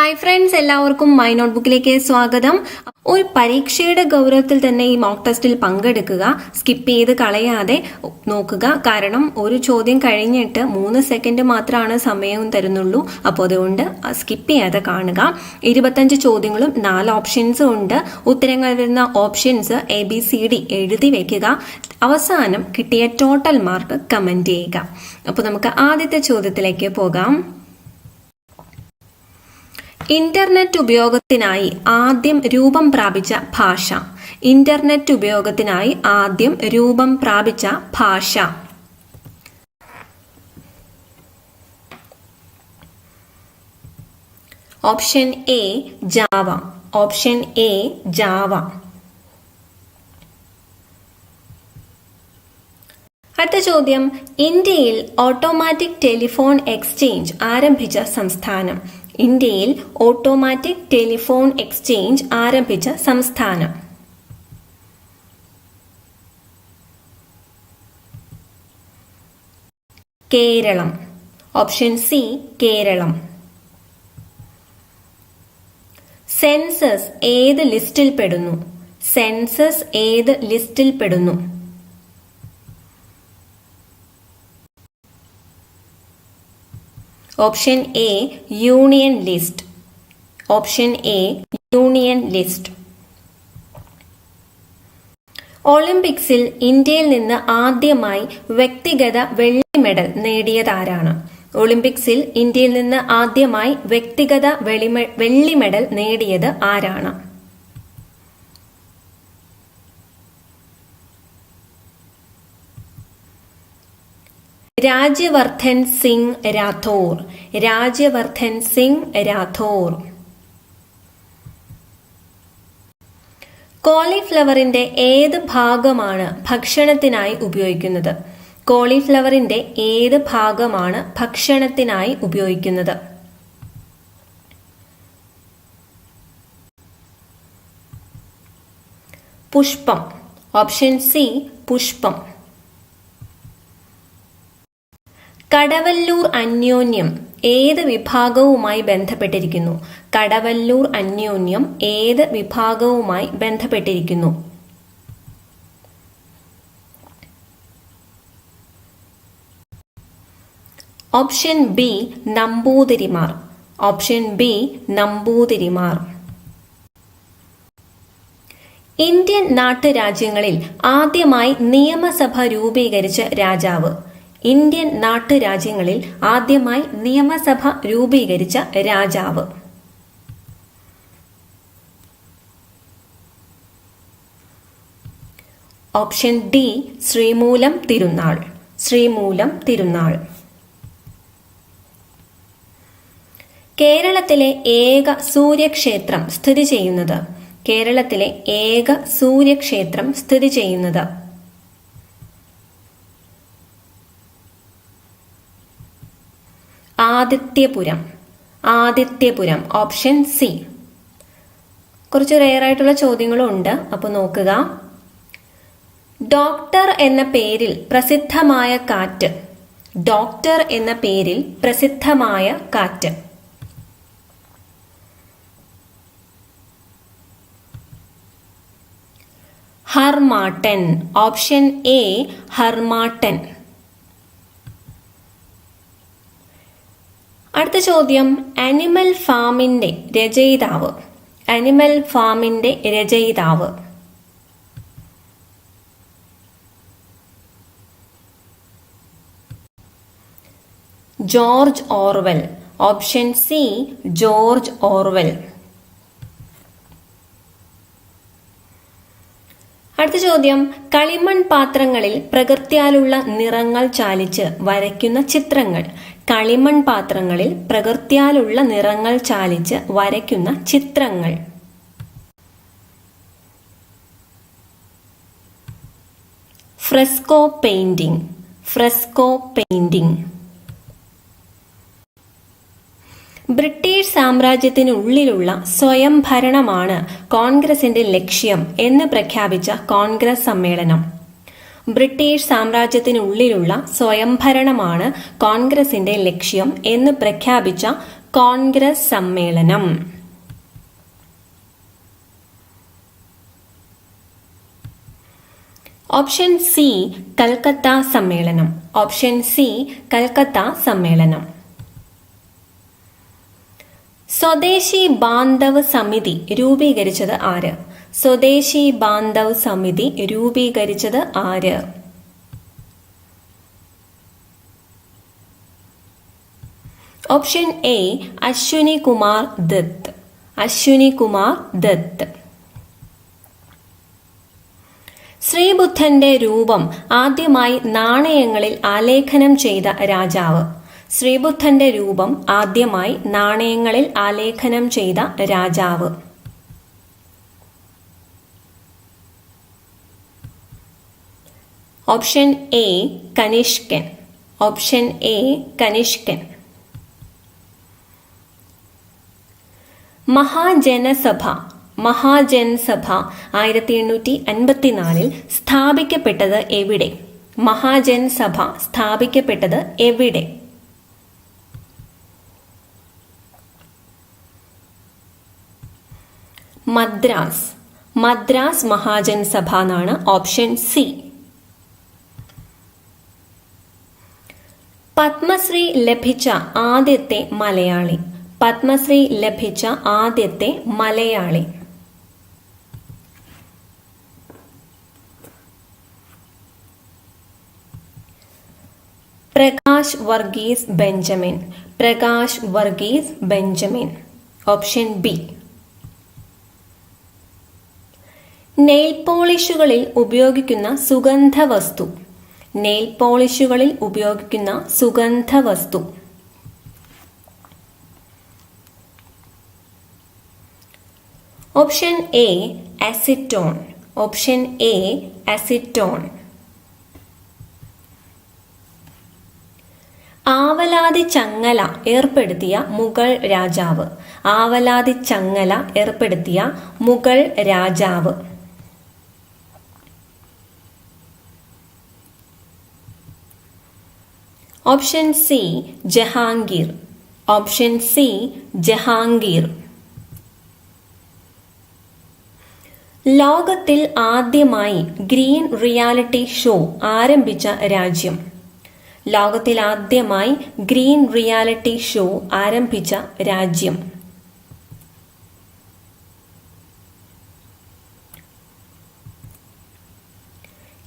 Hi friends എല്ലാവർക്കും my നോട്ട്ബുക്കിലേക്ക് സ്വാഗതം. ഒരു പരീക്ഷയുടെ ഗൗരവത്തിൽ തന്നെ ഈ മോക്ക് ടെസ്റ്റിൽ പങ്കെടുക്കുക സ്കിപ്പ് ചെയ്ത് കളയാതെ നോക്കുക. കാരണം ഒരു ചോദ്യം കഴിഞ്ഞിട്ട് മൂന്ന് സെക്കൻഡ് മാത്രമാണ് സമയവും തരുന്നുള്ളൂ. അപ്പോൾ അതുകൊണ്ട് സ്കിപ്പ് ചെയ്യാതെ കാണുക. ഇരുപത്തഞ്ച് ചോദ്യങ്ങളും നാല് ഓപ്ഷൻസും ഉണ്ട്. ഉത്തരങ്ങൾ വരുന്ന options A B C D എഴുതി വയ്ക്കുക അവസാനം കിട്ടിയ ടോട്ടൽ മാർക്ക് കമന്റ് ചെയ്യുക. അപ്പോൾ നമുക്ക് ആദ്യത്തെ ചോദ്യത്തിലേക്ക് പോകാം. ഇന്റർനെറ്റ് ഉപയോഗത്തിനായി ആദ്യം രൂപം പ്രാപിച്ച ഭാഷ. ഇന്റർനെറ്റ് ഉപയോഗത്തിനായി ആദ്യം രൂപം പ്രാപിച്ച ഭാഷ. Option A Java. Option A Java. അടുത്ത ചോദ്യം. ഇന്ത്യയിൽ ഓട്ടോമാറ്റിക് ടെലിഫോൺ എക്സ്ചേഞ്ച് ആരംഭിച്ച സംസ്ഥാനം. ഇന്ത്യയിൽ ഓട്ടോമാറ്റിക് ടെലിഫോൺ എക്സ്ചേഞ്ച് ആരംഭിച്ച സംസ്ഥാനം. Keralam. Option C Keralam. Census ഏത് ലിസ്റ്റിൽ പെടുന്നു? സെൻസസ് ഏത് ലിസ്റ്റിൽ പെടുന്നു? Option A union list. Option A union list. ഒളിമ്പിക്സിൽ ഇന്ത്യയിൽ നിന്ന് ആദ്യമായി വ്യക്തിഗത വെള്ളി മെഡൽ നേടിയതാരാണ്? ഒളിമ്പിക്സിൽ ഇന്ത്യയിൽ നിന്ന് ആദ്യമായി വ്യക്തിഗത വെള്ളി മെഡൽ നേടിയത് ആരാണ്? രാജ്യവർദ്ധൻ സിംഗ് രാഥോർ രാജ്യവർദ്ധൻ സിംഗ് രാഥോർ കോളിഫ്ലവറിന്റെ ഏത് ഭാഗമാണ് ഭക്ഷണത്തിനായി ഉപയോഗിക്കുന്നത്? കോളിഫ്ലവറിന്റെ ഏത് ഭാഗമാണ് ഭക്ഷണത്തിനായി ഉപയോഗിക്കുന്നത്? പുഷ്പം. ഓപ്ഷൻ സി പുഷ്പം. കടവല്ലൂർ അന്യോന്യം ഏത് വിഭാഗവുമായി ബന്ധപ്പെട്ടിരിക്കുന്നു? കടവല്ലൂർ അന്യോന്യം ഏത് വിഭാഗവുമായി ബന്ധപ്പെട്ടിരിക്കുന്നു? ഓപ്ഷൻ ബി നമ്പൂതിരിമാർ. ഓപ്ഷൻ ബി നമ്പൂതിരിമാർ. ഇന്ത്യൻ നാട്ടുരാജ്യങ്ങളിൽ ആദ്യമായി നിയമസഭ രൂപീകരിച്ച രാജാവ് ഇന്ത്യൻ നാട്ടുരാജ്യങ്ങളിൽ ആദ്യമായി നിയമസഭ രൂപീകരിച്ച രാജാവ്. Option D Sreemoolam Thirunal. ശ്രീമൂലം തിരുനാൾ. കേരളത്തിലെ ഏക സൂര്യക്ഷേത്രം സ്ഥിതി ചെയ്യുന്നത്. കേരളത്തിലെ ഏക സൂര്യക്ഷേത്രം സ്ഥിതി ചെയ്യുന്നത്. ആദിത്യപുരം. ആദിത്യപുരം ഓപ്ഷൻ സി കുറച്ച് റെയർ ആയിട്ടുള്ള ചോദ്യങ്ങളും ഉണ്ട് അപ്പോൾ നോക്കുക. ഡോക്ടർ എന്ന പേരിൽ പ്രസിദ്ധമായ കാറ്റ്. ഡോക്ടർ എന്ന പേരിൽ പ്രസിദ്ധമായ കാറ്റ്. Harmattan option A harmattan. അടുത്ത ചോദ്യം അനിമൽ ഫാമിന്റെ രചയിതാവ്. അനിമൽ ഫാമിന്റെ രചയിതാവ്. George Orwell. Option C George Orwell. അടുത്ത ചോദ്യം കളിമൺ പാത്രങ്ങളിൽ പ്രകൃത്യാലുള്ള നിറങ്ങൾ ചാലിച്ച് വരയ്ക്കുന്ന ചിത്രങ്ങൾ. കളിമൺ പാത്രങ്ങളിൽ പ്രകൃത്യാലുള്ള നിറങ്ങൾ ചാലിച്ച് വരയ്ക്കുന്ന ചിത്രങ്ങൾ. Fresco painting. Fresco painting. British സാമ്രാജ്യത്തിനുള്ളിലുള്ള സ്വയംഭരണമാണ് കോൺഗ്രസിന്റെ ലക്ഷ്യം എന്ന് പ്രഖ്യാപിച്ച കോൺഗ്രസ് സമ്മേളനം. ബ്രിട്ടീഷ് സാമ്രാജ്യത്തിനുള്ളിലുള്ള സ്വയംഭരണമാണ് കോൺഗ്രസിന്റെ ലക്ഷ്യം എന്ന് പ്രഖ്യാപിച്ച കോൺഗ്രസ് സമ്മേളനം. ഓപ്ഷൻ സി കൽക്കത്ത സമ്മേളനം. ഓപ്ഷൻ സി കൽക്കത്ത സമ്മേളനം. സ്വദേശി ബാന്ധവ് സമിതി രൂപീകരിച്ചത് ആര്? സ്വദേശി ബാന്ധവ് സമിതി രൂപീകരിച്ചത് ആര്? Option A Ashwini Kumar Dutt. Ashwini Kumar Dutt. ശ്രീബുദ്ധന്റെ രൂപം ആദ്യമായി നാണയങ്ങളിൽ ആലേഖനം ചെയ്ത രാജാവ്. ശ്രീബുദ്ധന്റെ രൂപം ആദ്യമായി നാണയങ്ങളിൽ ആലേഖനം ചെയ്ത രാജാവ്. ഓപ്ഷൻ എ കനിഷ്കൻ ഓപ്ഷൻ എ കനിഷ്കൻ മഹാജനസഭ മഹാജനസഭ ആയിരത്തി എണ്ണൂറ്റി അൻപത്തിനാലിൽ സ്ഥാപിക്കപ്പെട്ടത് എവിടെ? മഹാജനസഭ സ്ഥാപിക്കപ്പെട്ടത് എവിടെ? മദ്രാസ്. മദ്രാസ് മഹാജൻസഭ എന്നാണ് ഓപ്ഷൻ സി. പത്മശ്രീ ലഭിച്ച ആദ്യത്തെ മലയാളി. പത്മശ്രീ ലഭിച്ച ആദ്യത്തെ Malayali. Prakash Varghese Benjamin. Prakash Varghese Benjamin. Option B. Nail പോളിഷുകളിൽ ഉപയോഗിക്കുന്ന സുഗന്ധ വസ്തു നെയിൽ പോളിഷുകളിൽ ഉപയോഗിക്കുന്ന സുഗന്ധ വസ്തു option A acetone. Option A acetone. ആവലാതി ചങ്ങല ഏർപ്പെടുത്തിയ മുഗൾ രാജാവ്. ആവലാതി ചങ്ങല ഏർപ്പെടുത്തിയ മുഗൾ രാജാവ്. Option C Jahangir option C Jahangir ലോകത്തിൽ ആദ്യമായി ഗ്രീൻ റിയാലിറ്റി ഷോ ആരംഭിച്ച രാജ്യം. ലോകത്തിൽ ആദ്യമായി ഗ്രീൻ റിയാലിറ്റി ഷോ ആരംഭിച്ച രാജ്യം.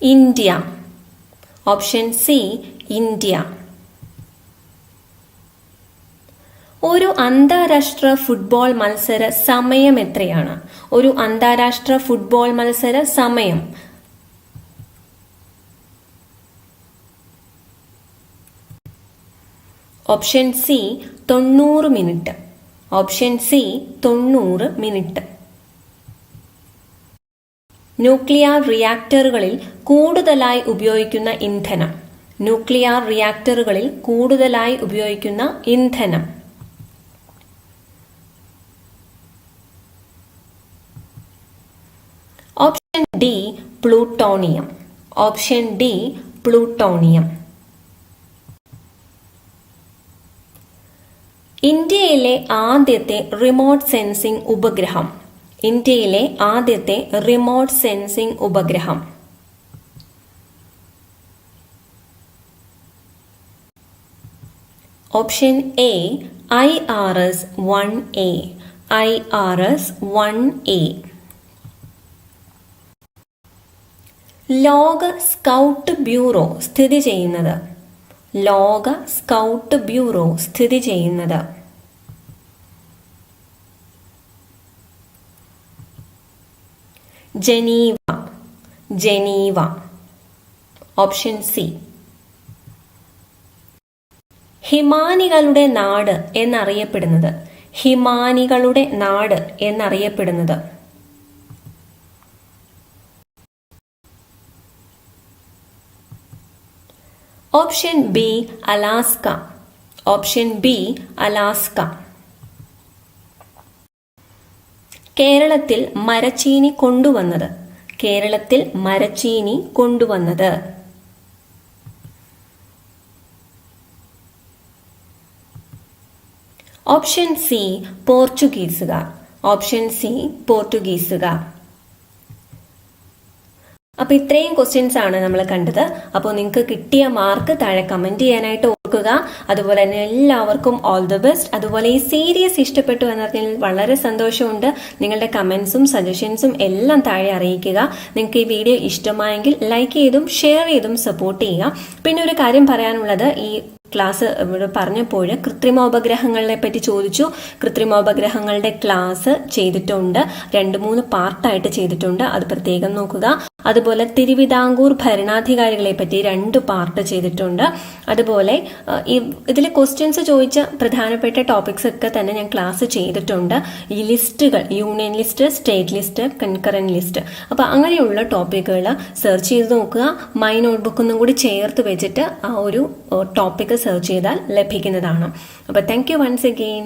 ഇന്ത്യ. Option C India. ഒരു അന്താരാഷ്ട്ര ഫുട്ബോൾ മത്സര സമയം എത്രയാണ്? ഒരു അന്താരാഷ്ട്ര ഫുട്ബോൾ മത്സര സമയം. ഓപ്ഷൻ സി തൊണ്ണൂറ് മിനിറ്റ്. ഓപ്ഷൻ സി തൊണ്ണൂറ് മിനിറ്റ്. ന്യൂക്ലിയർ റിയാക്ടറുകളിൽ കൂടുതലായി ഉപയോഗിക്കുന്ന ഇന്ധനം. ന്യൂക്ലിയർ റിയാക്ടറുകളിൽ കൂടുതലായി ഉപയോഗിക്കുന്ന ഇന്ധനം option D plutonium. Option D plutonium. ഇന്ത്യയിലെ ആദ്യത്തെ റിമോട്ട് സെൻസിംഗ് ഉപഗ്രഹം. ഇന്ത്യയിലെ ആദ്യത്തെ റിമോട്ട് സെൻസിംഗ് ഉപഗ്രഹം. Option A I R S one A. I R S one A. ലോക സ്കൗട്ട് ബ്യൂറോ സ്ഥിതി ചെയ്യുന്നത്? ലോക സ്കൗട്ട് ബ്യൂറോ സ്ഥിതി ചെയ്യുന്നത്? Geneva Geneva. Option C. ഹിമാനികളുടെ നാട് എന്നറിയപ്പെടുന്നത്. ഹിമാനികളുടെ നാട് എന്നറിയപ്പെടുന്നത്. Option B Alaska option B Alaska കേരളത്തിൽ മരച്ചീനി കൊണ്ടുവന്നത്. കേരളത്തിൽ മരച്ചീനി കൊണ്ടുവന്നത്. ഓപ്ഷൻ സി പോർച്ചുഗീസുകാർ ഓപ്ഷൻ സി പോർട്ടുഗീസുകാർ അപ്പൊ ഇത്രയും ക്വസ്റ്റ്യൻസ് ആണ് നമ്മൾ കണ്ടത്. അപ്പോൾ നിങ്ങൾക്ക് കിട്ടിയ മാർക്ക് താഴെ കമന്റ് ചെയ്യാനായിട്ട് ഓർക്കുക. അതുപോലെ തന്നെ എല്ലാവർക്കും ഓൾ ദി ബെസ്റ്റ് അതുപോലെ ഈ സീരീസ് ഇഷ്ടപ്പെട്ടു എന്നറിഞ്ഞാൽ വളരെ സന്തോഷമുണ്ട്. നിങ്ങളുടെ കമന്റ്സും സജഷൻസും എല്ലാം താഴെ അറിയിക്കുക. നിങ്ങൾക്ക് ഈ വീഡിയോ ഇഷ്ടമായെങ്കിൽ ലൈക്ക് ചെയ്തും ഷെയർ ചെയ്തും സപ്പോർട്ട് ചെയ്യുക. പിന്നെ ഒരു കാര്യം പറയാനുള്ളത് ഈ ക്ലാസ് ഇവിടെ പറഞ്ഞപ്പോൾ കൃത്രിമോപഗ്രഹങ്ങളെ പറ്റി ചോദിച്ചു. കൃത്രിമോപഗ്രഹങ്ങളുടെ ക്ലാസ് ചെയ്തിട്ടുണ്ട്. രണ്ട് മൂന്ന് പാർട്ടായിട്ട് ചെയ്തിട്ടുണ്ട്. അത് പ്രത്യേകം നോക്കുക. അതുപോലെ തിരുവിതാംകൂർ ഭരണാധികാരികളെ പറ്റി രണ്ട് പാർട്ട് ചെയ്തിട്ടുണ്ട്. അതുപോലെ ഇതിൽ ക്വസ്റ്റ്യൻസ് ചോദിച്ച പ്രധാനപ്പെട്ട ടോപ്പിക്സ് ഒക്കെ തന്നെ ഞാൻ ക്ലാസ് ചെയ്തിട്ടുണ്ട്. ഈ ലിസ്റ്റുകൾ union list state list concurrent list അപ്പോൾ അങ്ങനെയുള്ള ടോപ്പിക്കുകൾ സെർച്ച് ചെയ്ത് നോക്കുക. മൈ ഒന്നും കൂടി ചേർത്ത് വെച്ചിട്ട് ആ ഒരു ടോപ്പിക്ക് സെർച്ച് ചെയ്താൽ ലഭിക്കുന്നതാണ്. അപ്പോൾ താങ്ക് യു വൺസ് അഗെയിൻ